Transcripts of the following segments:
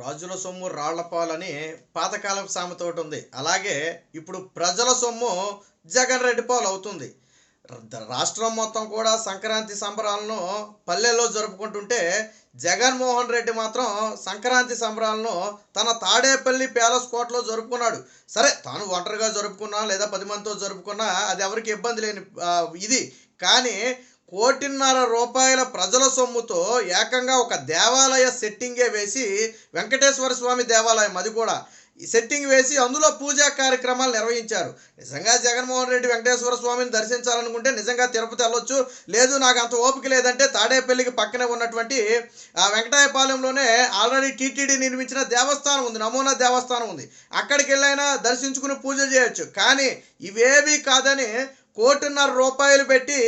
రాజుల సొమ్ము రాళ్ళపాలని పాతకాలపు సామెత ఒకటి ఉంది అలాగే ఇప్పుడు ప్రజల సొమ్ము జగన్ రెడ్డి పాలు అవుతుంది. రాష్ట్రం మొత్తం కూడా సంక్రాంతి సంబరాలను పల్లెల్లో జరుపుకుంటుంటే జగన్మోహన్ రెడ్డి మాత్రం సంక్రాంతి సంబరాలను తన తాడేపల్లి ప్యాలెస్ కోటలో జరుపుకున్నాడు. సరే తాను ఒంటరిగా జరుపుకున్నా లేదా పది మందితో జరుపుకున్నా అది ఎవరికి ఇబ్బంది లేని ఇది. కానీ కోటిన్నర రూపాయల ప్రజల సొమ్ముతో ఏకంగా ఒక దేవాలయ సెట్టింగే వేసి వెంకటేశ్వర స్వామి దేవాలయం అది కూడా. ఈ సెట్టింగ్ వేసి అందులో పూజా కార్యక్రమాలు నిర్వహించారు. నిజంగా జగన్మోహన్ రెడ్డి వెంకటేశ్వర స్వామిని దర్శించాలనుకుంటే నిజంగా తిరుపతి వెళ్ళొచ్చు. లేదు నాకు అంత ఓపిక లేదంటే తాడేపల్లికి పక్కనే ఉన్నటువంటి ఆ వెంకటాయపాలెంలోనే ఆల్రెడీ టీటీడీ నిర్మించిన దేవస్థానం ఉంది. నమూనా దేవస్థానం ఉంది. అక్కడికి వెళ్ళైనా దర్శించుకుని పూజ చేయొచ్చు. కానీ ఇవేవి కాదని కోటిన్నర రూపాయలు పెట్టి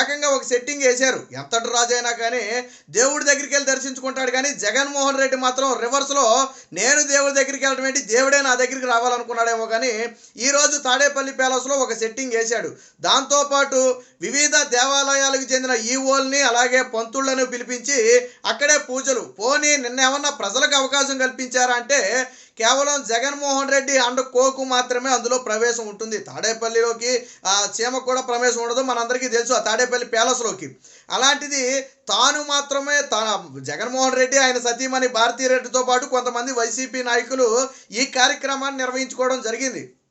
ఏకంగా ఒక సెట్టింగ్ వేశారు. ఎంతటి రాజైనా కానీ దేవుడి దగ్గరికి వెళ్ళి దర్శించుకుంటాడు కానీ జగన్మోహన్ రెడ్డి మాత్రం రివర్స్లో నేను దేవుడి దగ్గరికి వెళ్ళడం ఏంటి? దేవుడే నా దగ్గరికి రావాలనుకున్నాడేమో కానీ ఈరోజు తాడేపల్లి ప్యాలెస్లో ఒక సెట్టింగ్ వేశాడు. దాంతోపాటు వివిధ దేవాలయాలకు చెందిన ఈవోల్ని అలాగే పంతుళ్ళను పిలిపించి అక్కడే పూజలు. పోనీ నిన్న ఏమన్నా ప్రజలకు అవకాశం కల్పించారా అంటే కేవలం జగన్మోహన్ రెడ్డి అండ్ కోకు మాత్రమే అందులో ప్రవేశం ఉంటుంది. తాడేపల్లిలోకి చీమకు కూడా ప్రవేశం ఉండదు. మనందరికీ తెలుసు ఆ తాడేపల్లి ప్యాలెస్లోకి. అలాంటిది తాను మాత్రమే తన జగన్మోహన్ రెడ్డి ఆయన సతీమణి భారతీ రెడ్డితో పాటు కొంతమంది వైసీపీ నాయకులు ఈ కార్యక్రమాన్ని నిర్వహించుకోవడం జరిగింది.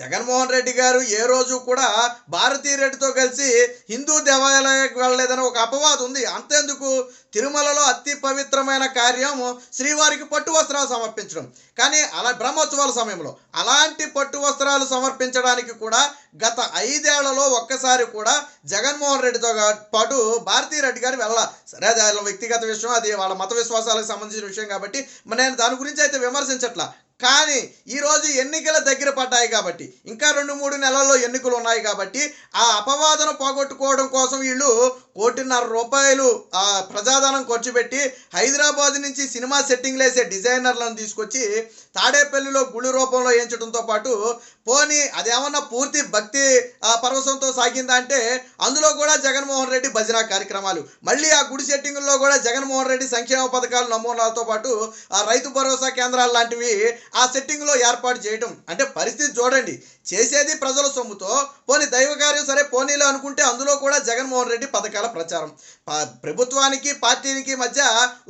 జగన్మోహన్ రెడ్డి గారు ఏ రోజు కూడా భారతీ రెడ్డితో కలిసి హిందూ దేవాలయాలకు వెళ్ళలేదని ఒక అపవాదం ఉంది. అంతేందుకు? తిరుమలలో అతి పవిత్రమైన కార్యం శ్రీవారికి పట్టు వస్త్రాలు సమర్పించడం. కానీ అలా బ్రహ్మోత్సవాల సమయంలో అలాంటి పట్టు వస్త్రాలు సమర్పించడానికి కూడా గత ఐదేళ్ళలో ఒక్కసారి కూడా జగన్మోహన్ రెడ్డితో పాటు భారతీ రెడ్డి గారు వెళ్ళ. సరే అది వాళ్ళ వ్యక్తిగత విషయం అది వాళ్ళ మత విశ్వాసాలకు సంబంధించిన విషయం కాబట్టి నేను దాని గురించి అయితే విమర్శించట్లా. కానీ ఈరోజు ఎన్నికల దగ్గర పడ్డాయి కాబట్టి ఇంకా రెండు మూడు నెలల్లో ఎన్నికలు ఉన్నాయి కాబట్టి ఆ అపవాదను పోగొట్టుకోవడం కోసం వీళ్ళు కోటిన్నర రూపాయలు ఆ ప్రజాధనం ఖర్చు పెట్టి హైదరాబాద్ నుంచి సినిమా సెట్టింగ్లు వేసే డిజైనర్లను తీసుకొచ్చి తాడేపల్లిలో గుడి రూపంలో వేయించడంతో పాటు పోనీ అదేమన్నా పూర్తి భక్తి ఆ పరవశంతో సాగిందా అంటే అందులో కూడా జగన్మోహన్ రెడ్డి భజన కార్యక్రమాలు. మళ్ళీ ఆ గుడి సెట్టింగుల్లో కూడా జగన్మోహన్ రెడ్డి సంక్షేమ పథకాలు నమూనాలతో పాటు ఆ రైతు భరోసా కేంద్రాలు లాంటివి ఆ సెట్టింగ్లో ఏర్పాటు చేయడం అంటే పరిస్థితి చూడండి. చేసేది ప్రజల సొమ్ముతో పోనీ దైవ కార్యం సరే పోనీలో అనుకుంటే అందులో కూడా జగన్మోహన్ రెడ్డి పథకాల ప్రచారం. ప్రభుత్వానికి పార్టీనికి మధ్య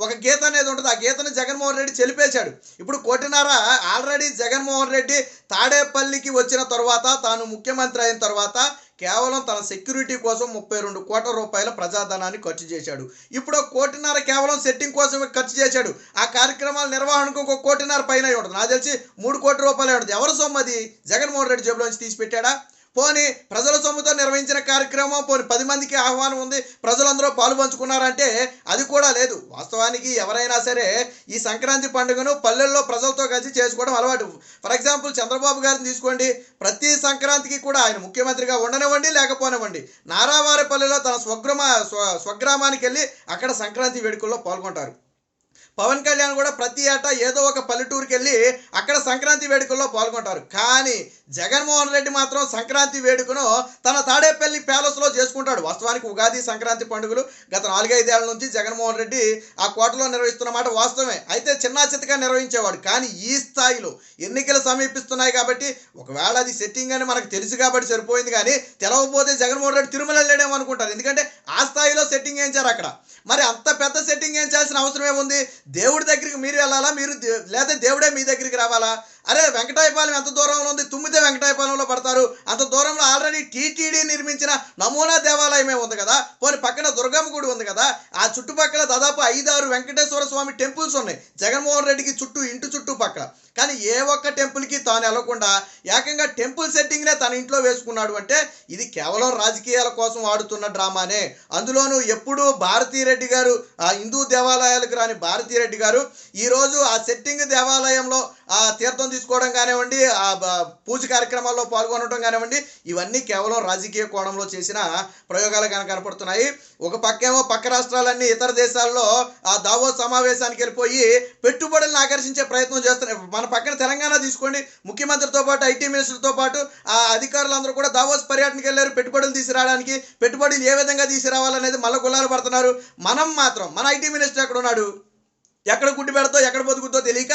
ఒక గీత అనేది ఉంటుంది. ఆ గీతను జగన్మోహన్ రెడ్డి చెలిపేశాడు. ఇప్పుడు కోటినార ఆల్రెడీ జగన్మోహన్ రెడ్డి తాడేపల్లికి వచ్చిన తర్వాత తాను ముఖ్యమంత్రి అయిన తర్వాత కేవలం తన సెక్యూరిటీ కోసం ముప్పై రెండు కోట్ల రూపాయల ప్రజాధనాన్ని ఖర్చు చేశాడు. ఇప్పుడు ఒక కోటిన్నర కేవలం సెట్టింగ్ కోసమే ఖర్చు చేశాడు. ఆ కార్యక్రమాల నిర్వహణకు ఒక కోటిన్నర పైన ఇవ్వడం నాకు తెలిసి మూడు కోట్ల రూపాయలు ఇవ్వడం ఎవరి సొమ్మది అది? జగన్మోహన్ రెడ్డి జేబులోంచి తీసి పెట్టాడా? పోనీ ప్రజల సొమ్ముతో నిర్వహించిన కార్యక్రమం పోనీ పది మందికి ఆహ్వానం ఉంది ప్రజలందరూ పాలు పంచుకున్నారంటే అది కూడా లేదు. వాస్తవానికి ఎవరైనా సరే ఈ సంక్రాంతి పండుగను పల్లెల్లో ప్రజలతో కలిసి చేసుకోవడం అలవాటు. ఫర్ ఎగ్జాంపుల్ చంద్రబాబు గారిని తీసుకోండి. ప్రతి సంక్రాంతికి కూడా ఆయన ముఖ్యమంత్రిగా ఉండనివ్వండి లేకపోనివ్వండి. నారావారిపల్లిలో తన స్వగ్రామ స్వ స్వగ్రామానికి వెళ్ళి అక్కడ సంక్రాంతి వేడుకల్లో పాల్గొంటారు. పవన్ కళ్యాణ్ కూడా ప్రతి ఏటా ఏదో ఒక పల్లెటూరుకి వెళ్ళి అక్కడ సంక్రాంతి వేడుకల్లో పాల్గొంటారు. కానీ జగన్మోహన్ రెడ్డి మాత్రం సంక్రాంతి వేడుకను తన తాడేపల్లి ప్యాలెస్లో చేసుకుంటాడు. వాస్తవానికి ఉగాది సంక్రాంతి పండుగలు గత నాలుగైదేళ్ళ నుంచి జగన్మోహన్ రెడ్డి ఆ కోటలో నిర్వహిస్తున్నమాట వాస్తవమే. అయితే చిన్నా చితగా నిర్వహించేవాడు. కానీ ఈ స్థాయిలో ఎన్నికలు సమీపిస్తున్నాయి కాబట్టి ఒకవేళ అది సెట్టింగ్ అని మనకు తెలుసు కాబట్టి సరిపోయింది కానీ తెలవకపోతే జగన్మోహన్ రెడ్డి తిరుమల వెళ్ళాడేమో అనుకుంటారు. ఎందుకంటే ఆ స్థాయిలో సెట్టింగ్ వేయించారు అక్కడ? మరి అంత పెద్ద సెట్టింగ్ వేయించాల్సిన అవసరం ఏముంది? దేవుడి దగ్గరికి మీరు వెళ్ళాలా? మీరు లేదా దేవుడే మీ దగ్గరికి రావాలా? అరే వెంకటాయపాలెం ఎంత దూరంలో ఉంది? తుమ్మితే వెంకటాయపాలెంలో పడతారు. అంత దూరంలో ఆల్రెడీ టీటీడీ నిర్మించిన నమూనా దేవాలయమే ఉంది కదా? పోనీ పక్కన దుర్గమ్మ గుడి ఉంది కదా? ఆ చుట్టుపక్కల దాదాపు ఐదారు వెంకటేశ్వర స్వామి టెంపుల్స్ ఉన్నాయి. జగన్మోహన్ రెడ్డికి చుట్టూ ఇంటి చుట్టూ పక్కల. కానీ ఏ ఒక్క టెంపుల్కి తాను వెళ్ళకుండా ఏకంగా టెంపుల్ సెట్టింగ్నే తన ఇంట్లో వేసుకున్నాడు అంటే ఇది కేవలం రాజకీయాల కోసం ఆడుతున్న డ్రామానే. అందులోనూ ఎప్పుడూ భారతీరెడ్డి గారు ఆ హిందూ దేవాలయాలకు రాని భారతీరెడ్డి గారు ఈరోజు ఆ సెట్టింగ్ దేవాలయంలో ఆ తీర్థం తీసుకోవడం కానివ్వండి ఆ పూజ కార్యక్రమాల్లో పాల్గొనడం కానివ్వండి ఇవన్నీ కేవలం రాజకీయ కోణంలో చేసిన ప్రయోగాలు కనుక కనపడుతున్నాయి. ఒక పక్కేమో పక్క రాష్ట్రాలన్నీ ఇతర దేశాల్లో ఆ దావో సమావేశానికి వెళ్ళిపోయి పెట్టుబడులను ఆకర్షించే ప్రయత్నం చేస్తున్నాయి మన పక్కన తెలంగాణ తీసుకోండి. ముఖ్యమంత్రితో పాటు ఐటీ మినిస్టర్తో పాటు ఆ అధికారులందరూ కూడా దావోస్ పర్యటనకి వెళ్ళారు. పెట్టుబడులు తీసుకురావడానికి పెట్టుబడులు ఏ విధంగా తీసుకురావాలనేది మళ్ళీ గుల్లాలు పడుతున్నారు. మనం మాత్రం మన ఐటీ మినిస్టర్ ఎక్కడ ఉన్నాడు? ఎక్కడ గుడ్డి పెడతో ఎక్కడ బతుకుతో తెలియక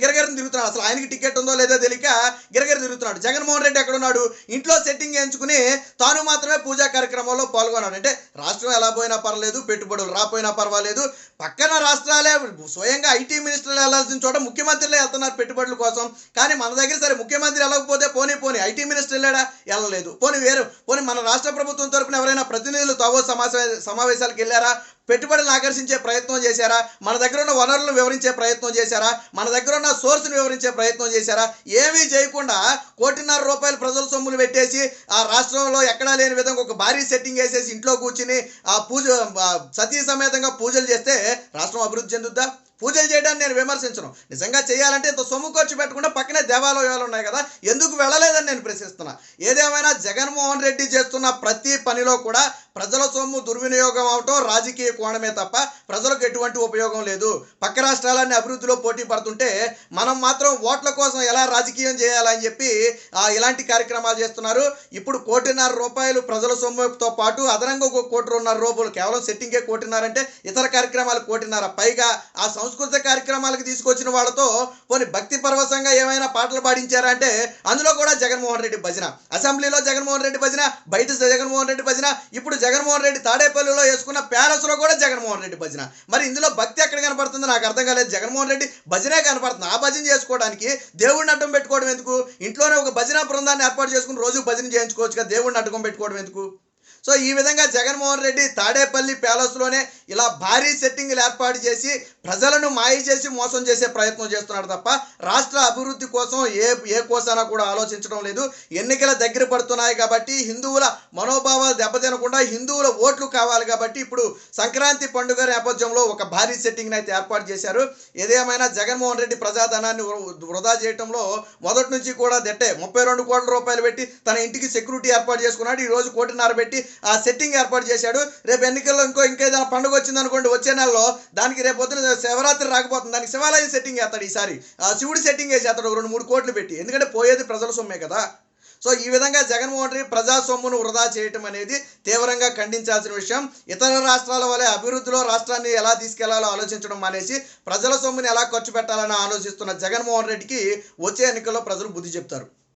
గిరగిరని తిరుగుతున్నాడు. అసలు ఆయనకి టికెట్ ఉందో లేదో తెలియక గిరగిర తిరుగుతున్నాడు. జగన్మోహన్ రెడ్డి ఎక్కడ ఉన్నాడు ఇంట్లో సెట్టింగ్ ఎంచుకుని తాను మాత్రమే పూజా కార్యక్రమంలో పాల్గొన్నాడు. అంటే రాష్ట్రం ఎలా పోయినా పర్వాలేదు పెట్టుబడులు రాపోయినా పర్వాలేదు. పక్కన రాష్ట్రాలే స్వయంగా ఐటీ మినిస్టర్లు వెళ్ళాల్సిన చోట ముఖ్యమంత్రులే వెళ్తున్నారు పెట్టుబడుల కోసం. కానీ మన దగ్గర సరే ముఖ్యమంత్రి వెళ్ళకపోతే పోనీ పోనీ ఐటీ మినిస్టర్ వెళ్ళాడా? వెళ్ళలేదు. పోనీ వేరు. పోనీ మన రాష్ట్ర ప్రభుత్వం తరపున ఎవరైనా ప్రతినిధులు తవో సమావేశ సమావేశాలకు వెళ్ళారా? పెట్టుబడులను ఆకర్షించే ప్రయత్నం చేశారా? మన దగ్గర ఉన్న వనరులను వివరించే ప్రయత్నం చేశారా? మన దగ్గర ఉన్న సోర్స్ని వివరించే ప్రయత్నం చేశారా? ఏమీ చేయకుండా కోటిన్నర రూపాయలు ప్రజల సొమ్ములు పెట్టేసి ఆ రాష్ట్రంలో ఎక్కడా లేని విధంగా ఒక భారీ సెట్టింగ్ వేసేసి ఇంట్లో కూర్చుని ఆ పూజ సతీ సమేతంగా పూజలు చేస్తే రాష్ట్రం అభివృద్ధి చెందుద్దా? పూజలు చేయడాన్ని నేను విమర్శించను. నిజంగా చేయాలంటే ఇంత సొమ్ము ఖర్చు పెట్టకుండా పక్కనే దేవాలయాలు ఉన్నాయి కదా ఎందుకు వెళ్ళలేదని నేను ప్రశ్నిస్తున్నా. ఏదేమైనా జగన్మోహన్ రెడ్డి చేస్తున్న ప్రతి పనిలో కూడా ప్రజల సొమ్ము దుర్వినియోగం అవటం రాజకీయ కోణమే తప్ప ప్రజలకు ఎటువంటి ఉపయోగం లేదు. పక్క రాష్ట్రాలన్నీ అభివృద్ధిలో పోటీ పడుతుంటే మనం మాత్రం ఓట్ల కోసం ఎలా రాజకీయం చేయాలని చెప్పి ఇలాంటి కార్యక్రమాలు చేస్తున్నారు. ఇప్పుడు కోటిన్నర రూపాయలు ప్రజల సొమ్ముతో పాటు అదనంగా ఒక కోటిన్నర రూపాయలు కేవలం సెట్టింగే కోటిన్నర అంటే ఇతర కార్యక్రమాలు కోటిన్నర. పైగా ఆ సంస్కృత కార్యక్రమాలకు తీసుకొచ్చిన వాళ్ళతో పోనీ భక్తి పరవశంగా ఏమైనా పాటలు పాడించారా అంటే అందులో కూడా జగన్మోహన్ రెడ్డి భజన. అసెంబ్లీలో జగన్మోహన్ రెడ్డి భజన బయట జగన్మోహన్ రెడ్డి భజన ఇప్పుడు జగన్మోహన్ రెడ్డి తాడేపల్లిలో వేసుకున్న ప్యాలెస్లో కూడా జగన్మోహన్ రెడ్డి భజన. మరి ఇందులో భక్తి ఎక్కడ కనపడుతుందో నాకు అర్థం కాలేదు. జగన్మోహన్ రెడ్డి భజనే కనపడుతుంది. ఆ భజన చేసుకోవడానికి దేవుడిని అడ్డం పెట్టుకోవడం ఎందుకు? ఇంట్లోనే ఒక భజన బృందాన్ని ఏర్పాటు చేసుకుని రోజు భజన చేయించుకోవచ్చు కదా. దేవుడిని అడ్డం పెట్టుకోవడం ఎందుకు? సో ఈ విధంగా జగన్మోహన్ రెడ్డి తాడేపల్లి ప్యాలెస్లోనే ఇలా భారీ సెట్టింగ్లు ఏర్పాటు చేసి ప్రజలను మాయ చేసి మోసం చేసే ప్రయత్నం చేస్తున్నాడు తప్ప రాష్ట్ర అభివృద్ధి కోసం ఏ ఏ కోసానా కూడా ఆలోచించడం లేదు. ఎన్నికల దగ్గర పడుతున్నాయి కాబట్టి హిందువుల మనోభావాలు దెబ్బతినకుండా హిందువుల ఓట్లు కావాలి కాబట్టి ఇప్పుడు సంక్రాంతి పండుగ నేపథ్యంలో ఒక భారీ సెట్టింగ్ని అయితే ఏర్పాటు చేశారు. ఏదేమైనా జగన్మోహన్ రెడ్డి ప్రజాధనాన్ని వృ- వృధా చేయడంలో మొదటి నుంచి కూడా దట్టే ముప్పై రెండు కోట్ల రూపాయలు పెట్టి తన ఇంటికి సెక్యూరిటీ ఏర్పాటు చేసుకున్నాడు. ఈ రోజు కోటిన్నర పెట్టి ఆ సెట్టింగ్ ఏర్పాటు చేశాడు. రేపు ఎన్నికల్లో ఇంకో ఇంకేదైనా పండుగ వచ్చింది అనుకోండి వచ్చే నెలలో దానికి రేపు పొద్దున శివరాత్రి రాకపోతుంది. దానికి శివాలయం సెట్టింగ్ వేస్తాడు ఈసారి. ఆ శివుడు సెట్టింగ్ వేసేస్తాడు రెండు మూడు కోట్లు పెట్టి. ఎందుకంటే పోయేది ప్రజల సొమ్మే కదా. సో ఈ విధంగా జగన్మోహన్ రెడ్డి ప్రజా సొమ్మును వృధా చేయటం అనేది తీవ్రంగా ఖండించాల్సిన విషయం. ఇతర రాష్ట్రాల వలె అభివృద్ధిలో రాష్ట్రాన్ని ఎలా తీసుకెళ్ళాలో ఆలోచించడం మానేసి ప్రజల సొమ్ముని ఎలా ఖర్చు పెట్టాలని ఆలోచిస్తున్న జగన్మోహన్ రెడ్డికి వచ్చే ఎన్నికల్లో ప్రజలు బుద్ధి చెప్తారు.